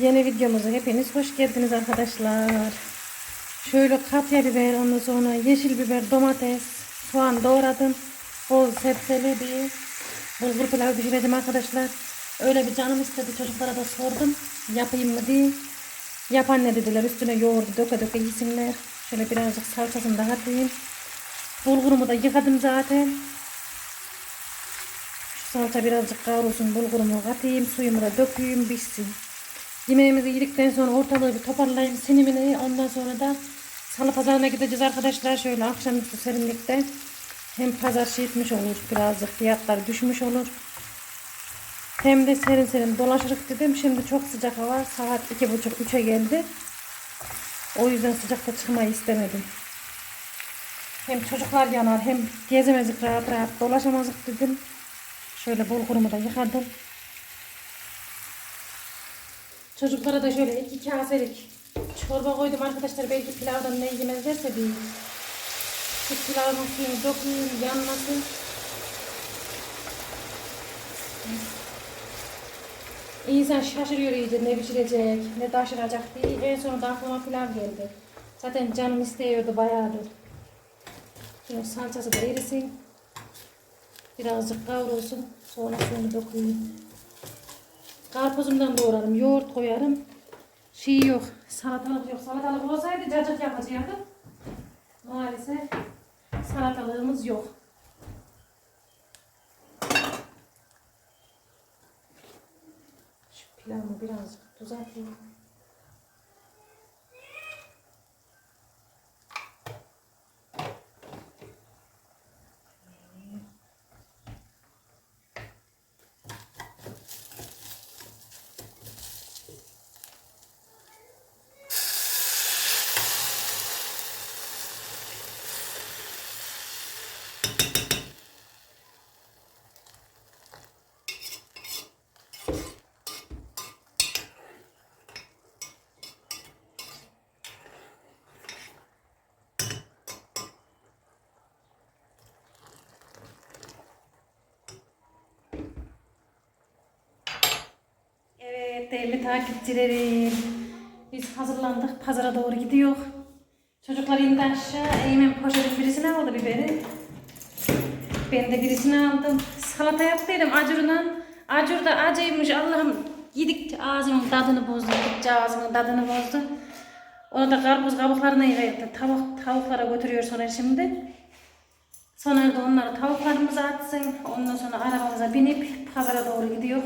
Yeni videomuza hepiniz hoş geldiniz arkadaşlar. Şöyle kapya biber, ondan sonra yeşil biber, domates, soğan doğradım. Bol sebzeli bir bulgur pilavı pişireceğim arkadaşlar. Öyle bir canım istedi çocuklara da sordum. Yapayım mı diye. Yap anne dediler üstüne yoğurdu döke döke yesinler. Şöyle birazcık salçasını da atayım. Bulgurumu da yıkadım zaten. Şu salça birazcık kavrulsun bulgurumu katayım suyumu da dökeyim pişsin. Yemeğimizi yedikten sonra ortalığı bir toparlayayım sinimini ondan sonra da salı pazarına gideceğiz arkadaşlar şöyle akşamüstü serinlikte. Hem pazar şey etmiş olur birazcık fiyatlar düşmüş olur. Hem de serin serin dolaşırık dedim. Şimdi çok sıcak hava saat iki buçuk üçe geldi. O yüzden sıcakta çıkmayı istemedim. Hem çocuklar yanar hem gezemezdik rahat rahat dolaşamazdık dedim. Şöyle bulgurumu da yıkadım. Çocuklara da şöyle iki kaselik çorba koydum arkadaşlar. Belki pilavdan ne yemezlerse bir şu pilavın suyunu dökeyim yanmasın. İnsan şaşırıyor iyice ne pişirecek, ne taşıracak diye. En sonunda aklıma pilav geldi. Zaten canım istiyordu bayağıdır. Şimdi salçası da erisin. Birazcık kavrulsun. Sonra suyunu dökeyim. Karpuzumdan doğrarım. Yoğurt koyarım. Şey yok. Salatalık yok. Salatalık olsaydı cacık yapacaktım. Maalesef salatalığımız yok. Şu pilavımı birazcık tuz atayım. Evet değerli takipçilerim. Biz hazırlandık. Pazara doğru gidiyor. Çocuklar indi aşağı. Eymen poşetin birisini aldı biberi. Ben de birisini aldım. Salata yaptıydım acurundan. Acur da acıymış Allah'ım. Yedikçe ağzımın tadını bozdu. Yedikçe ağzımın tadını bozdu. Onu da karpuz kabuklarına yıkayattı. Tavuk, tavuklara götürüyor sonra şimdi. Sonra da onları tavuklarımıza atsın. Ondan sonra arabamıza binip pazara doğru gidiyor.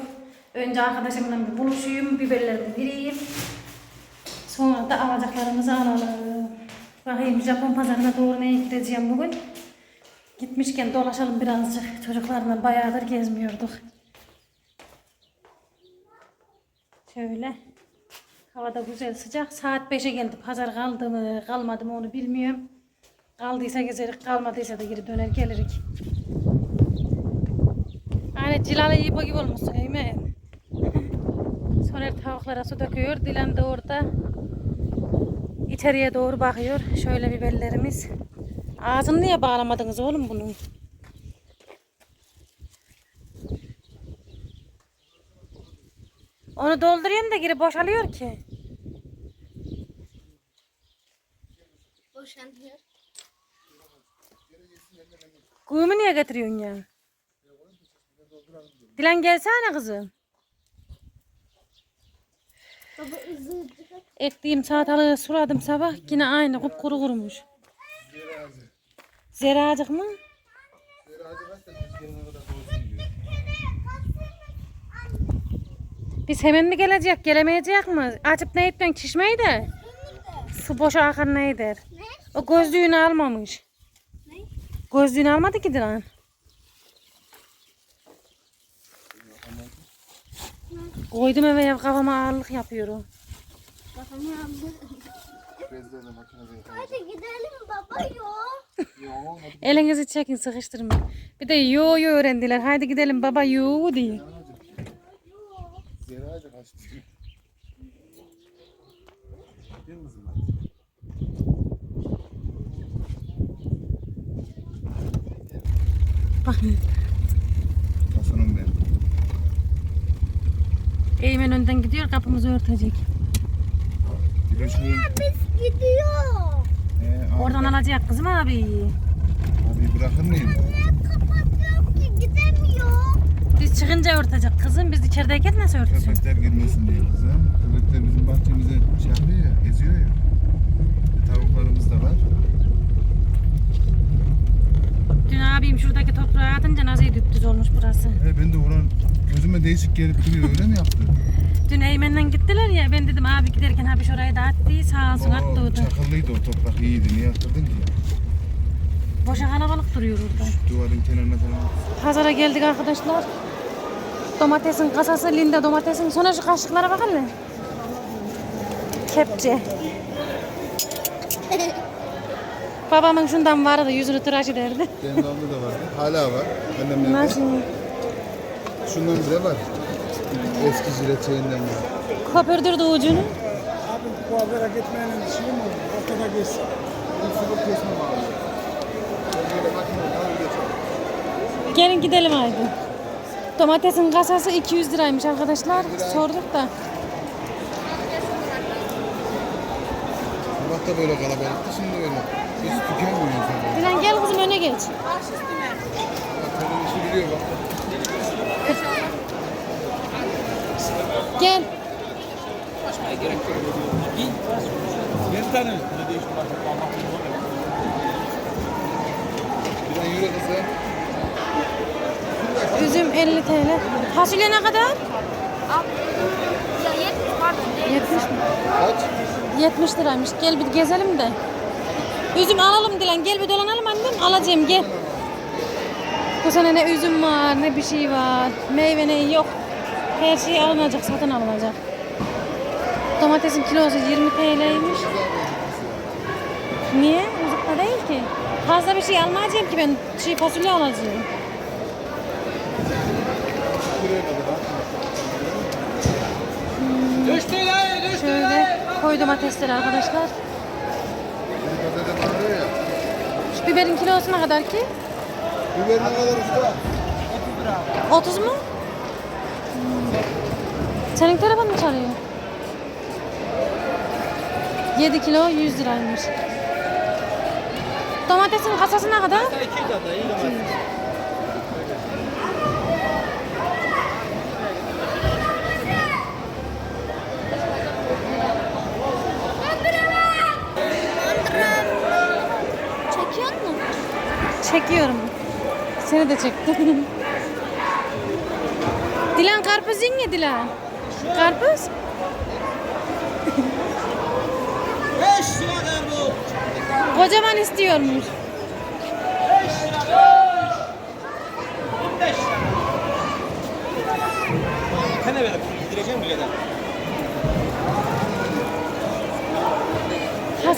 Önce arkadaşımla bir buluşayım, biberlerimi vereyim. Sonra da alacaklarımızı alalım. Bakayım Japon pazarına doğru neye gideceğim bugün. Gitmişken dolaşalım birazcık. Çocuklarla bayağıdır gezmiyorduk. Şöyle. Havada güzel sıcak. Saat 5'e geldi. Pazar kaldı mı kalmadı mı onu bilmiyorum. Kaldıysa gezerik, kalmadıysa da geri döner gelirik. Hani cilalı yipa gibi olmuşsun Eymen. Soner tavuklara su döküyor. Dilan da orada içeriye doğru bakıyor. Şöyle biberlerimiz. Ağzını niye bağlamadınız oğlum bunun? Onu dolduruyorum da geri boşalıyor ki. Boşanıyor. Kuyumu niye getiriyorsun ya? Dilan gelsene kızım. Ektiğim salatalığı suladım sabah. Yine aynı kupkuru kurumuş. Zeracık mı? Biz hemen mi gelecek, gelemeyecek mi? Açıp ne ettin çişmeyi de. Su boşa akar ne eder? O gözlüğünü almamış. Ne? Gözlüğünü almadı ki Dilan. Koydum eve ev kafama ağırlık yapıyor o. Kafamı aldı. Bezlerle makinede yapalım. Hadi gidelim baba. Ya olmadı. Elinizi çekin sıkıştırma. Bir de yo yo öğrendiler. Haydi gidelim baba yo diye. Kaçtı. Kızım? Bakın. Tosunum ben. Eymen önden gidiyor kapımızı örtecek. Bu. Biz gidiyor. Ee, abi, Oradan alacak kızım abi. Abi bırakır mıyım? Ne kapatıyor ki gidemiyor. Biz çıkınca örtecek kızım. Biz içerideyken nasıl örtüsün? Köpekler girmesin diye kızım. Köpekler bizim bahçemize şey yapıyor ya, geziyor ya. Tavuklarımız da var. Dün abim şuradaki toprağı atınca nasıl düptüz olmuş burası. He ben de oran gözüme değişik gelip duruyor öyle mi yaptı? Dün Eymen'den gittiler ya ben dedim abi giderken abi şurayı da attı sağ olsun attı o da. çakıllıydı o toprak iyiydi. Niye attırdın ki? Boşa kalabalık duruyor orada. Duvarın kenarına falan. Pazara geldik arkadaşlar. Domatesin kasası, Linda domatesin. Sonra şu kaşıklara bakın lan. Kepçe. Babamın şundan vardı, yüzünü tıraş ederdi. Benim damda da vardı. Hala var. Annemlerde. Nasıl? Şundan bile var. Eski jilet şeyinden var. Köpürdürdü ucunu. Abi kuaföre gitmenin şey mi olur? Ortada geçsin. Sıfır kesme var. Öyle. Gelin gidelim haydi. Domatesin kasası 200 liraymış arkadaşlar. Sorduk da. Sabah da böyle kalabalıktı şimdi böyle. Hiç tükenmiyor insan. Dilan gel kızım öne geç. Bak senin işi biliyor bak. Gel. Bir an yürü kızım. Üzüm 50 TL. Fasulye ne kadar? Ya yetmiş pardon. 70 mi? Kaç? 70 liraymış. Gel bir gezelim de. Üzüm alalım Dilan. Gel bir dolanalım annem. Alacağım gel. Bu sene ne üzüm var ne bir şey var. Meyve ne yok. Her şey alınacak, satın alınacak. Domatesin kilosu 20 TL'ymiş. Niye? Uzakta değil ki. Fazla bir şey almayacağım ki ben. Çiğ fasulye alacağım. Ha. Şöyle koy domatesleri arkadaşlar. Şu biberin kilosu ne kadar ki? Biber ne kadar usta? 30 mu? Senin telefon mu çalıyor? 7 kilo 100 liraymış. Domatesin kasası ne kadar? 200 Çekiyor mu? Çekiyorum. Seni de çektim. Dilan karpuz ya Dilan. Karpuz? 5 lira karbu. Kocaman istiyormuş. 15 lira. Tane verip gireceğim bile de.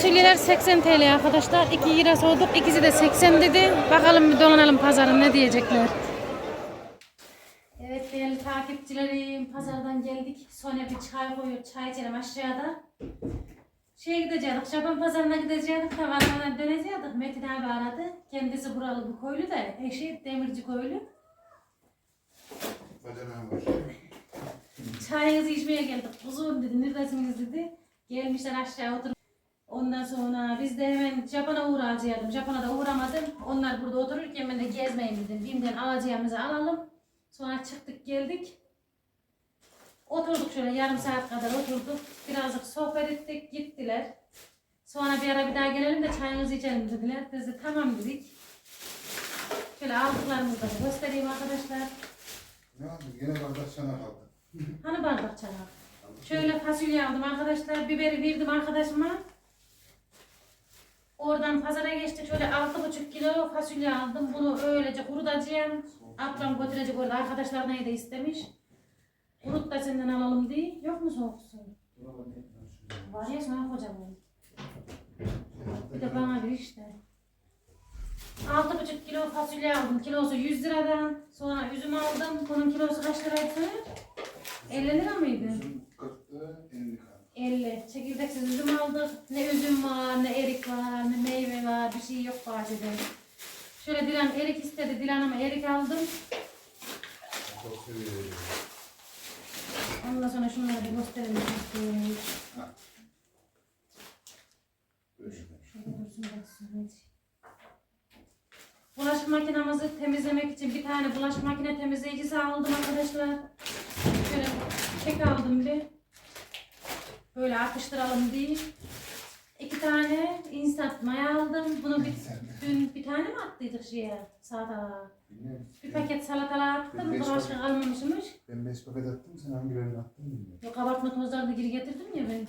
Fasulyeler 80 TL arkadaşlar. 2 lira sorduk. İkisi de 80 dedi. Bakalım bir dolanalım pazarın ne diyecekler. Evet değerli takipçilerim. Pazardan geldik. Sonra bir çay koyuyor. Çay içelim aşağıda. Şeye gidecektik. Şaban pazarına gidecektik. Tavalarına dönecektik. Metin abi aradı. Kendisi buralı bir köylü de. Eşi demirci köylü. Çayınızı içmeye geldik. Kuzum dedi. Neredesiniz dedi. Gelmişler aşağı oturup. Ondan sonra biz de hemen Japon'a uğrayacaktım. Japon'a da uğramadım. Onlar burada otururken ben de gezmeyeyim dedim. Bim'den alacağımızı alalım. Sonra çıktık geldik. Oturduk şöyle yarım saat kadar oturduk. Birazcık sohbet ettik gittiler. Sonra bir ara bir daha gelelim de çayınızı içelim dediler. Biz de tamam dedik. Şöyle aldıklarımızı da göstereyim arkadaşlar. Ne oldu? Yine bardak sana kaldı. Hani bardak çanağı? Şöyle fasulye aldım arkadaşlar. Biberi verdim arkadaşıma. Oradan pazara geçtik. Şöyle 6,5 kilo fasulye aldım. Bunu öylece kurutacağım. Ablam götürecek orada. Arkadaşlar neydi istemiş. Kurut da senden alalım diye. Yok mu soğuk su? Var ya sana kocaman. Bir de bana bir işte. 6,5 kilo fasulye aldım. Kilosu 100 liradan. Sonra üzüm aldım. Bunun kilosu kaç liraydı? 50 lira mıydı? 40'ı 50 kaldı. 50. Çekirdeksiz üzüm aldık. Ne üzüm var, ne erik var, ne meyve var. Bir şey yok bahçede. Şöyle Dilan erik istedi. Dilan'ıma erik aldım. Çok. Ondan sonra şunları bir gösterelim. Bulaşık makinamızı temizlemek için bir tane bulaşık makine temizleyicisi aldım arkadaşlar. Şöyle çek aldım bir. Böyle atıştıralım diye. İki tane instant maya aldım. Bunu bir, dün bir tane mi attıydık şeye? Salatalığa. Bilmiyorum. Bir paket salatalığa attım. Ben beş Bulaşık paket- kalmamışmış. Ben beş paket attım, sen hangilerini attın bilmiyorum. Yok kabartma tozlarını geri getirdim ya ben.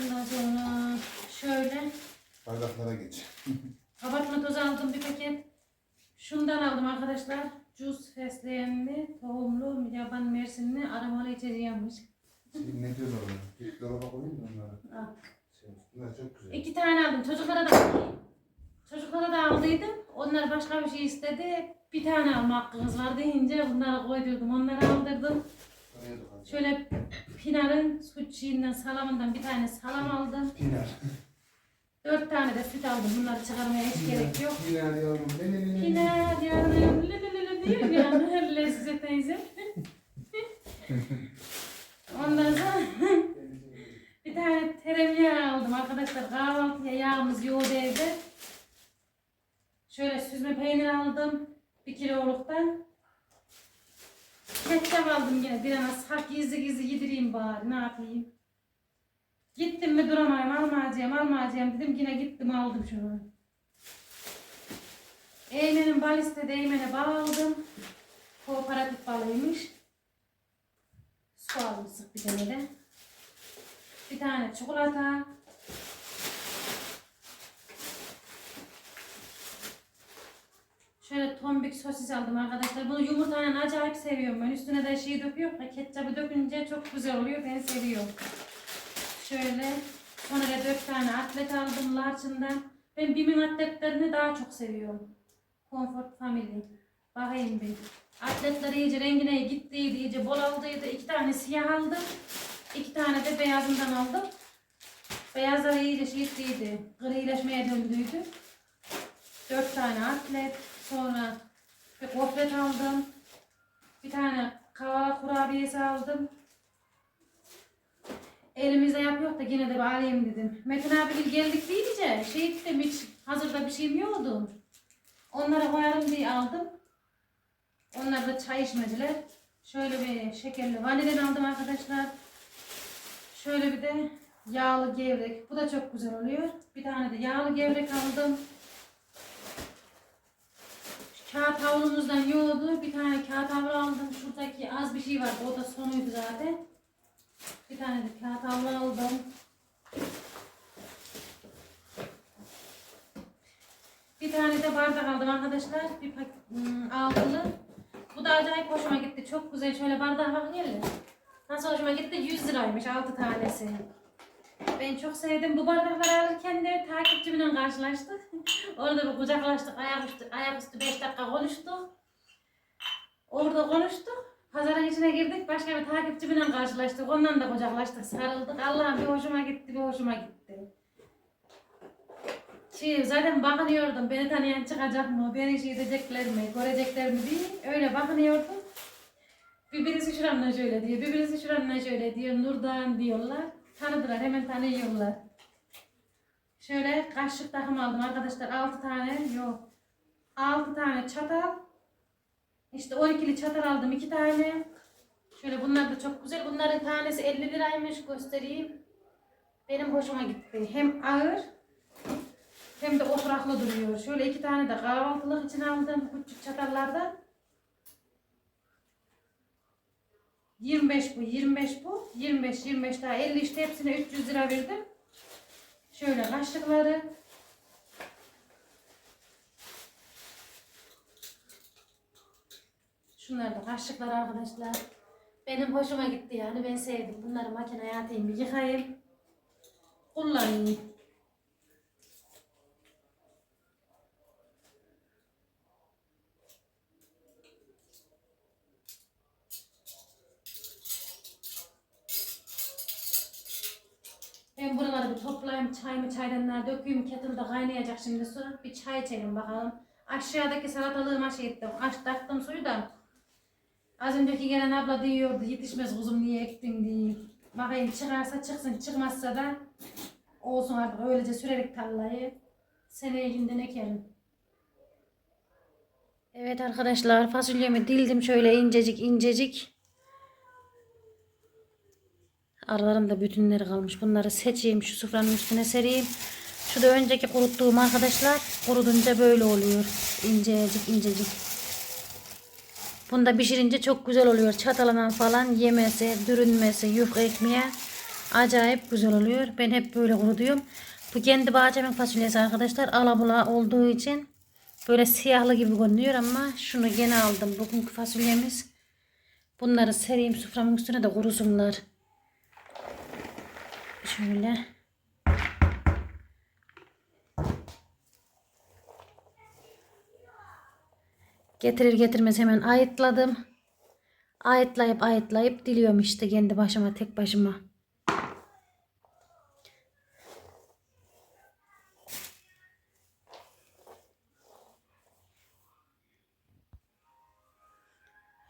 Ondan sonra şöyle Bardaklara geç. kabartma tozu aldım bir paket. Şundan aldım arkadaşlar. Cus fesleğenli, tohumlu, yaban mersinli, aromalı içeceğiymiş. Şey, ne diyorlar ona? Bir dolaba koyayım da onları. Al. Şey, bunlar çok güzel. İki tane aldım. Çocuklara da çocuklara da aldıydım. Onlar başka bir şey istedi. Bir tane alma hakkınız var deyince bunları koydurdum. Onları aldırdım. Oraya da koyacağım. Şöyle Pinar'ın süt salamından bir tane salam aldım. Pinar. Dört tane de süt aldım. Bunları çıkarmaya hiç gerek yok. Pinar yavrum. Ne ne ne ne. Pinar yavrum, lü lü lü lü diyor yani. Lezzet teyze. Ondan sonra bir tane tereyağı aldım arkadaşlar. Kahvaltıya yağımız yoğurdu evde. Şöyle süzme peynir aldım. Bir kiloluktan. Ketçap aldım yine. Bir ana sak gizli gizli yedireyim bari. Ne yapayım? Gittim mi duramayayım. Almayacağım, almayacağım dedim. Yine gittim aldım şunu. Eymen'in bal istedi. Eymen'e bal aldım. Kooperatif balıymış. Almıştık bir tane de. Bir tane çikolata. Şöyle tombik sosis aldım arkadaşlar. Bunu yumurtayla acayip seviyorum ben. Üstüne de şey döküyorum. da Ketçabı dökünce çok güzel oluyor. Ben seviyorum. Şöyle sonra da dört tane atlet aldım Larçın'dan. Ben Bim'in atletlerini daha çok seviyorum. Comfort Family. Bakayım bir. Atletler iyice rengine gittiydi, iyice bol aldıydı. İki tane siyah aldım. İki tane de beyazından aldım. Beyazlar iyice şiitliydi. Grileşmeye döndüydü. Dört tane atlet. Sonra bir gofret aldım. Bir tane kavala kurabiyesi aldım. Elimizde yapıyor da yine de bir alayım dedim. Metin abi geldik deyince şey dedim hiç hazırda bir şeyim yoktu. Onlara koyarım diye aldım. Onlar da çay içmediler. Şöyle bir şekerli vanilin aldım arkadaşlar. Şöyle bir de yağlı gevrek. Bu da çok güzel oluyor. Bir tane de yağlı gevrek aldım. Kağıt havlumuzdan yoğurdu. Bir tane kağıt havlu aldım. Şuradaki az bir şey vardı. O da sonuydu zaten. Bir tane de kağıt havlu aldım. Bir tane de bardak aldım arkadaşlar. Bir pak hmm, altılı. Bu da acayip hoşuma gitti. Çok güzel. Şöyle bardağa bakın gelin. Nasıl hoşuma gitti? 100 liraymış 6 tanesi. Ben çok sevdim. Bu bardakları alırken de takipçimle karşılaştık. Orada bir kucaklaştık. Ayaküstü, ayaküstü 5 dakika konuştuk. Orada konuştuk. Pazarın içine girdik. Başka bir takipçimle karşılaştık. Ondan da kucaklaştık. Sarıldık. Allah'ım bir hoşuma gitti. Bir hoşuma gitti. Şey, zaten bakınıyordum. Beni tanıyan çıkacak mı? Beni şey edecekler mi? Görecekler mi diye. Öyle bakınıyordum. Bir birisi şöyle diyor. Bir birisi şöyle diyor. Nurdan diyorlar. Tanıdılar. Hemen tanıyorlar. Şöyle kaşık takım aldım arkadaşlar. 6 tane yok. 6 tane çatal. İşte 12'li çatal aldım 2 tane. Şöyle bunlar da çok güzel. Bunların tanesi 50 liraymış göstereyim. Benim hoşuma gitti. Hem ağır hem de oturaklı duruyor. Şöyle iki tane de kahvaltılık için aldım küçük çatallardan. 25 bu, 25 bu, 25, 25 daha 50 işte hepsine 300 lira verdim. Şöyle kaşıkları. Şunlar da kaşıklar arkadaşlar. Benim hoşuma gitti yani ben sevdim. Bunları makineye atayım yıkayayım. Kullanayım. Çaydanlığa dökeyim, kettle'da kaynayacak şimdi su. Bir çay içelim bakalım. Aşağıdaki salatalığıma şey ettim, aç taktım suyu da. Az önceki gelen abla diyordu yetişmez kuzum niye ektin diye. Bakayım çıkarsa çıksın çıkmazsa da olsun artık öylece sürerek tarlayı. Seneye günden ekerim. Evet arkadaşlar fasulyemi dildim şöyle incecik incecik. Aralarında bütünleri kalmış. Bunları seçeyim şu sofranın üstüne sereyim. Şu da önceki kuruttuğum arkadaşlar kurudunca böyle oluyor. İncecik incecik. Bunda pişirince çok güzel oluyor. Çatalanan falan yemesi, dürünmesi, yufka ekmeğe acayip güzel oluyor. Ben hep böyle kurutuyorum. Bu kendi bahçemin fasulyesi arkadaşlar. Alabula olduğu için böyle siyahlı gibi görünüyor ama şunu gene aldım. Bugünkü fasulyemiz. Bunları sereyim soframın üstüne de kurusunlar. Şöyle. Getirir getirmez hemen ayıtladım. Ayıtlayıp ayıtlayıp diliyorum işte kendi başıma tek başıma.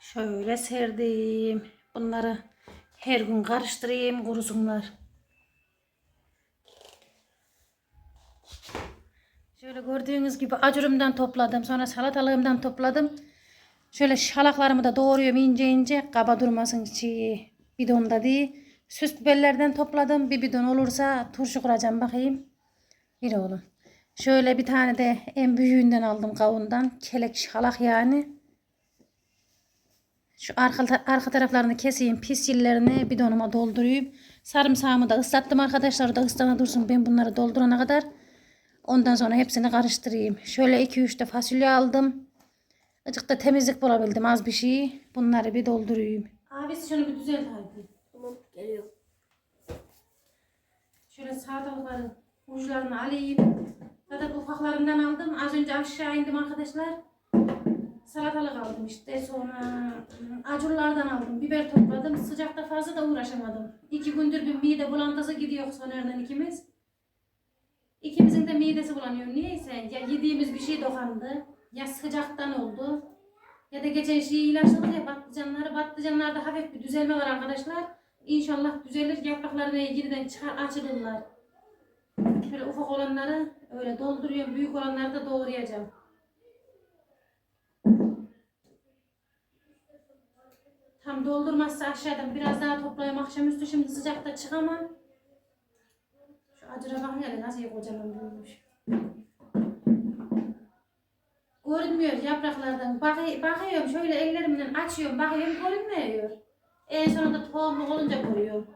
Şöyle serdim. Bunları her gün karıştırayım kurusunlar. Şöyle gördüğünüz gibi acurumdan topladım. Sonra salatalığımdan topladım. Şöyle şalaklarımı da doğruyorum ince ince. Kaba durmasın içi bidonda değil. Süs biberlerden topladım. Bir bidon olursa turşu kuracağım bakayım. Bir oğlum. Şöyle bir tane de en büyüğünden aldım kavundan. Kelek şalak yani. Şu arka, arka taraflarını keseyim. Pis yerlerini bidonuma doldurayım. Sarımsağımı da ıslattım arkadaşlar. O da ıslana dursun. Ben bunları doldurana kadar. Ondan sonra hepsini karıştırayım. Şöyle 2-3 de fasulye aldım. Azıcık da temizlik bulabildim az bir şey. Bunları bir doldurayım. Abi şunu bir düzelt hadi. Tamam geliyor. Şöyle salatalıkları uçlarını alayım. Zaten ufaklarından aldım. Az önce aşağı indim arkadaşlar. Salatalık aldım işte. Sonra ım, acurlardan aldım. Biber topladım. Sıcakta fazla da uğraşamadım. İki gündür bir mide bulantısı gidiyor Soner'den ikimiz. İkimizin de midesi bulanıyor. Niyeyse ya yediğimiz bir şey dokandı. Ya sıcaktan oldu. Ya da geçen şeyi ilaçladık ya patlıcanları. Patlıcanlarda hafif bir düzelme var arkadaşlar. İnşallah düzelir. Yapraklarına yeniden çıkar açılırlar. Şöyle ufak olanları öyle dolduruyorum. Büyük olanları da doğrayacağım. Tam doldurmazsa aşağıdan biraz daha toplayayım akşamüstü. Şimdi sıcakta çıkamam. Acıra hele nasıl kocaman büyümüş. Görünmüyor yapraklardan. Bak bakıyorum şöyle ellerimden açıyorum. Bakıyorum görünmüyor. En sonunda tohumluk olunca görüyorum.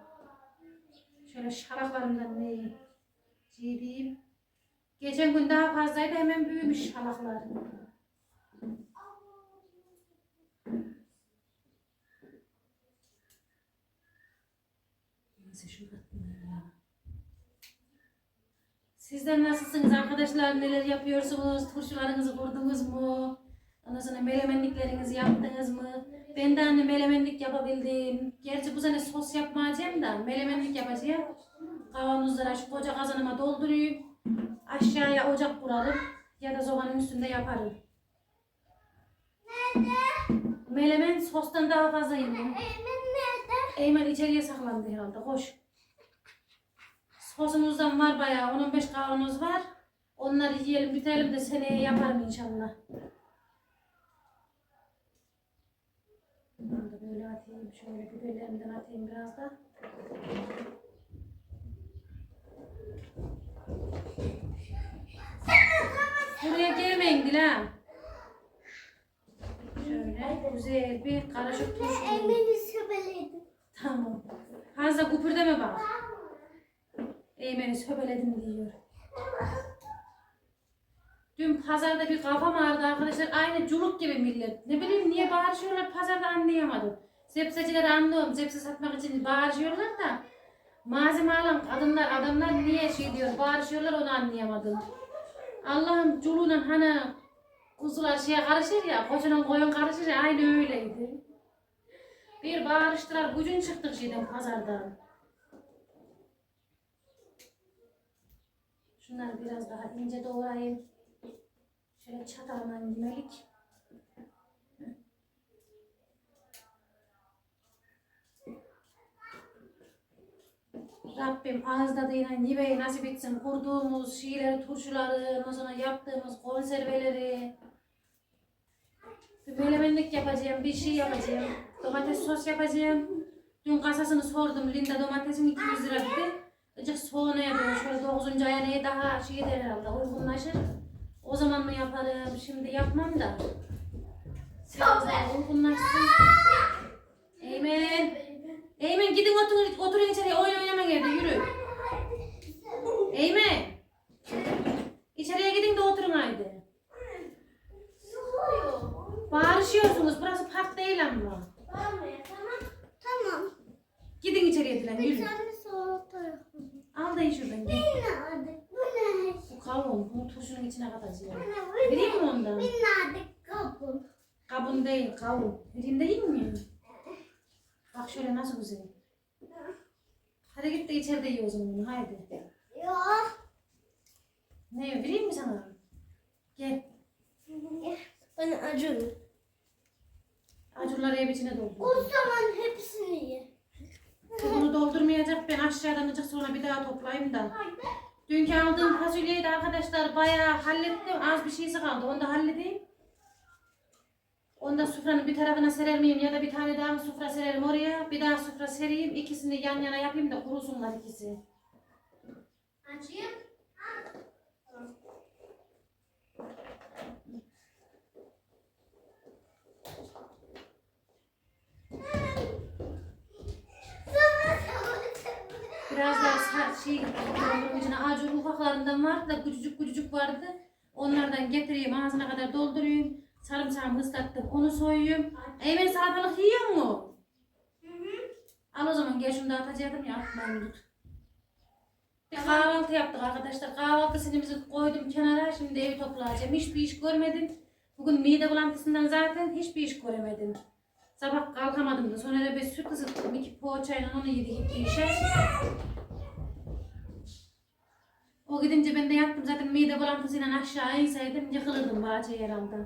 Şöyle şalaklarımdan ne diyeyim. Geçen gün daha fazlaydı hemen büyümüş şalaklar. Neyse şurada ya. Sizler nasılsınız arkadaşlar? Neler yapıyorsunuz? Turşularınızı kurdunuz mu? Ondan sonra melemenliklerinizi yaptınız mı? Ben de anne melemenlik yapabildim. Gerçi bu sene sos yapmayacağım da melemenlik yapacağım. Kavanozlara şu koca kazanıma doldurayım. Aşağıya ocak kurarım. Ya da sobanın üstünde yaparım. Melemen sostan daha fazla yemiyor. Eymen nerede? Eymen içeriye saklandı herhalde. Koş. Sosumuzdan var bayağı. 10-15 kavanoz var. Onları yiyelim bitirelim de seneye yaparım inşallah. Bunu da böyle atayım. Şöyle biberlerimden atayım biraz da. Buraya gelmeyin Dilan. Şöyle güzel bir karışık turşu. Eymen'i söbeledim. Tamam. Fazla kupırdama bak. Eymen'i söbeledim diyor. Dün pazarda bir kafam ağrıdı arkadaşlar. Aynı culuk gibi millet. Ne bileyim niye bağırışıyorlar pazarda anlayamadım. Zepsecileri anlıyorum. Zepse satmak için bağırışıyorlar da. Malzeme alan kadınlar, adamlar niye şey diyor, bağırışıyorlar onu anlayamadım. Allah'ım culuğuna hani kuzular şeye karışır ya, koçunun koyun karışır ya, aynı öyleydi. Bir bağırıştılar, gücün çıktık şeyden pazardan. Şunları biraz daha ince doğrayayım. Şöyle çatalla yemelik. Rabbim ağız tadıyla yimeyi nasip etsin. Kurduğumuz şeyleri, turşuları, ondan sonra yaptığımız konserveleri. Bir melemenlik yapacağım, bir şey yapacağım. Domates sos yapacağım. Dün kasasını sordum. Linda domatesin 200 lira dedi. Acık soğana yapıyor. Şöyle 9. aya neye daha şey der herhalde uygunlaşır. O zaman mı yaparım? Şimdi yapmam da. Daha uygunlaşsın. Eymen. Eymen gidin oturun, oturun içeriye oyun oynama geldi yürü. Eymen. İçeriye gidin de oturun haydi. Bağırışıyorsunuz burası park değil ama. Tamam. Tamam. Gidin içeriye dilen Bir yürü. Tane sol tarafı. Al da şuradan gel. Nerede? Bu ne? Bu kavun bunu turşunun içine ne? Vereyim mi ondan? Nerede kapı? Kabun değil kavun. Vereyim değil mi? Bak şöyle nasıl güzel. Hadi git de içeride o zaman bunu haydi. Ya. Ne vereyim mi sana? Gel. Ben acıyorum. Acurları ev içine O doldur. zaman hepsini ye. Bunu doldurmayacak ben aşağıdan acık sonra bir daha toplayayım da. Dünkü aldığım fasulyeyi de arkadaşlar bayağı hallettim. Az bir şeysi kaldı. Onu da halledeyim. Onu da sufranın bir tarafına serer miyim ya da bir tane daha mı sufra sererim oraya. Bir daha sufra sereyim. İkisini yan yana yapayım da kurusunlar ikisi. Açayım. Sa- şey doldurum içine acur ufaklarından vardı da küçücük küçücük vardı. Onlardan getireyim ağzına kadar doldurayım. Sarımsağımı ıslattım onu soyuyum. Eymen salatalık yiyor mu? Al o zaman gel şunu da atacaktım ya tut. Bir kahvaltı yaptık arkadaşlar. Kahvaltı sinimizi koydum kenara. Şimdi evi toplayacağım. Hiçbir iş görmedim. Bugün mide bulantısından zaten hiçbir iş göremedim. Sabah kalkamadım da sonra da bir süt ısıttım. iki poğaçayla onu yedi gitti işe. O gidince ben de yattım zaten mide bulantısıyla aşağı inseydim yıkılırdım bahçeye herhalde.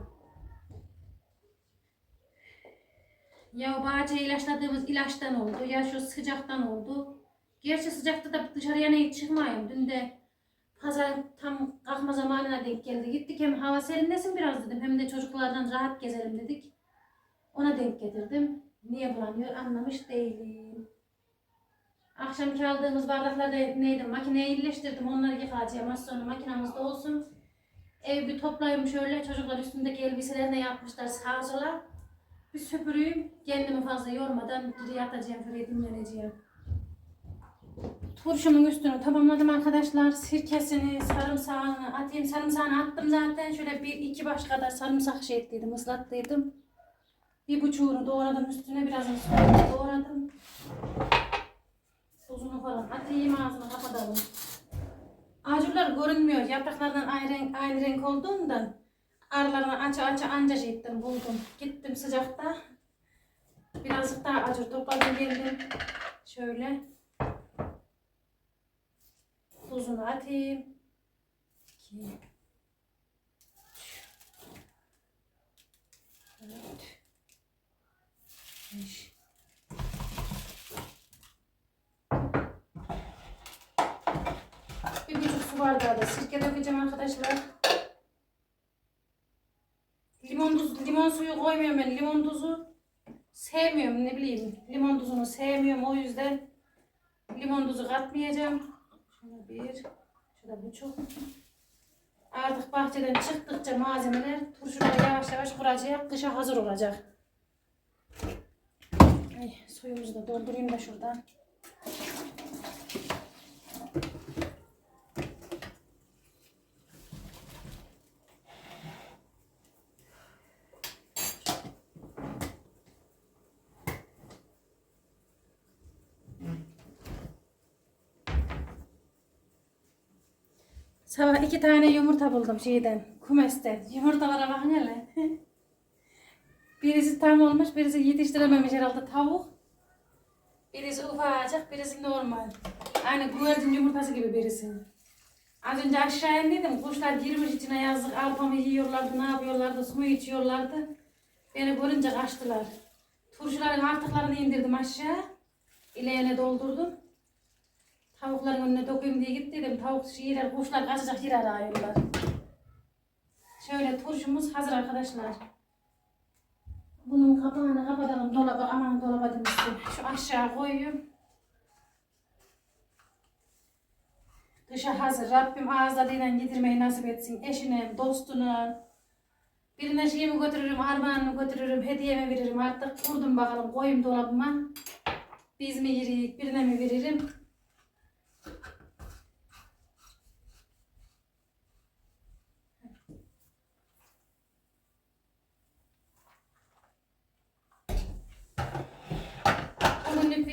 Ya bahçeye ilaçladığımız ilaçtan oldu ya şu sıcaktan oldu. Gerçi sıcakta da dışarıya ne çıkmayayım. Dün de pazar tam kalkma zamanına denk geldi. Gittik hem hava serinlesin biraz dedim hem de çocuklardan rahat gezelim dedik. Ona denk getirdim. Niye bulanıyor anlamış değilim. Akşamki aldığımız bardaklarda neydi? Makineye iyileştirdim. Onları yıkayacağım. Az sonra makinamızda olsun. Ev bir toplayayım şöyle. Çocuklar üstündeki elbiselerini yapmışlar sağa sola. Bir süpüreyim. Kendimi fazla yormadan geri yatacağım. Şuraya dinleneceğim. Turşumun üstünü tamamladım arkadaşlar. Sirkesini, sarımsağını atayım. Sarımsağını attım zaten. Şöyle bir iki baş kadar sarımsak şey ettiydim, ıslattıydım. Bir buçuğunu doğradım üstüne. Birazını soğanı doğradım. Tuzunu falan atayım ağzını kapatalım. Acurlar görünmüyor. Yapraklardan aynı renk, aynı renk olduğundan aralarını aça aça anca şey buldum. Gittim sıcakta. Birazcık daha acur topladım geldim. Şöyle. Tuzunu atayım. İki. üç. Beş. Bir buçuk su bardağı da sirke dökeceğim arkadaşlar. Limon tuzu, limon suyu koymuyorum ben. Limon tuzu sevmiyorum ne bileyim. Limon tuzunu sevmiyorum o yüzden limon tuzu katmayacağım. Şöyle bir, şurada buçuk. Artık bahçeden çıktıkça malzemeler turşuları yavaş yavaş kuracak. Kışa hazır olacak. Ay, suyumuzu da doldurayım da şuradan. Sabah iki tane yumurta buldum şeyden, kumesten. Yumurtalara bakın hele. birisi tam olmuş, birisi yetiştirememiş herhalde tavuk. Birisi ufacık, birisi normal. Aynı güvercin yumurtası gibi birisi. Az önce aşağı indiydim, kuşlar girmiş içine yazık, arpamı yiyorlardı, ne yapıyorlardı, su içiyorlardı. Beni görünce kaçtılar. Turşuların artıklarını indirdim aşağı. İleğine doldurdum. Tavukların önüne dokuyayım diye gittiydim. Tavuk şeyler, kuşlar kaçacak yer arıyorlar. Şöyle turşumuz hazır arkadaşlar. Bunun kapağını kapatalım dolaba aman dolaba demiştim. Şu aşağı koyuyorum. Dışa hazır. Rabbim ağız tadıyla yedirmeyi nasip etsin. Eşine, dostuna. Birine şeyimi götürürüm, armağanımı götürürüm, hediyemi veririm. Artık kurdum bakalım, koyayım dolabıma. Biz mi yiyik, birine mi veririm?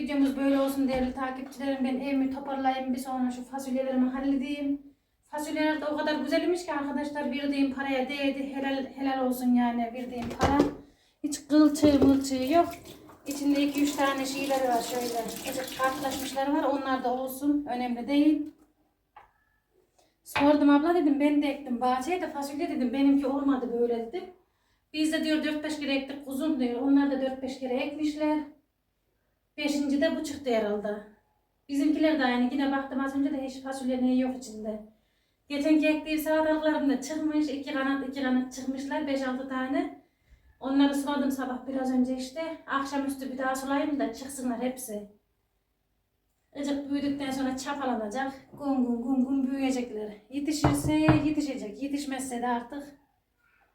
Videomuz böyle olsun değerli takipçilerim. Ben evimi toparlayayım bir sonra şu fasulyelerimi halledeyim. Fasulyeler de o kadar güzelmiş ki arkadaşlar verdiğim paraya değdi. Helal, helal olsun yani verdiğim para. Hiç kılçığı mılçığı yok. İçinde 2-3 tane şeyler var şöyle. Azıcık kartlaşmışlar var. Onlar da olsun. Önemli değil. Sordum abla dedim ben de ektim. Bahçeye de fasulye dedim. Benimki olmadı böyle dedim. Biz de diyor 4-5 kere ektik kuzum diyor. Onlar da 4-5 kere ekmişler. Beşinci de bu çıktı herhalde. Bizimkiler de aynı. Yine baktım az önce de hiç fasulye neyi yok içinde. Geçen ektiğim salatalıklarım çıkmış. iki kanat iki kanat çıkmışlar. 5-6 tane. Onları suladım sabah biraz önce işte. Akşamüstü bir daha sulayayım da çıksınlar hepsi. Icık büyüdükten sonra çapalanacak. Gun gun gun gun büyüyecekler. Yetişirse yetişecek. Yetişmezse de artık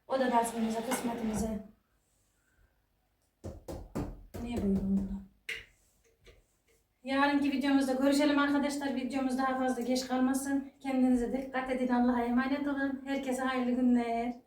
o da nasibimize, kısmetimize. Niye oldu? Yarınki videomuzda görüşelim arkadaşlar. Videomuz daha fazla geç kalmasın. Kendinize dikkat edin. Allah'a emanet olun. Herkese hayırlı günler.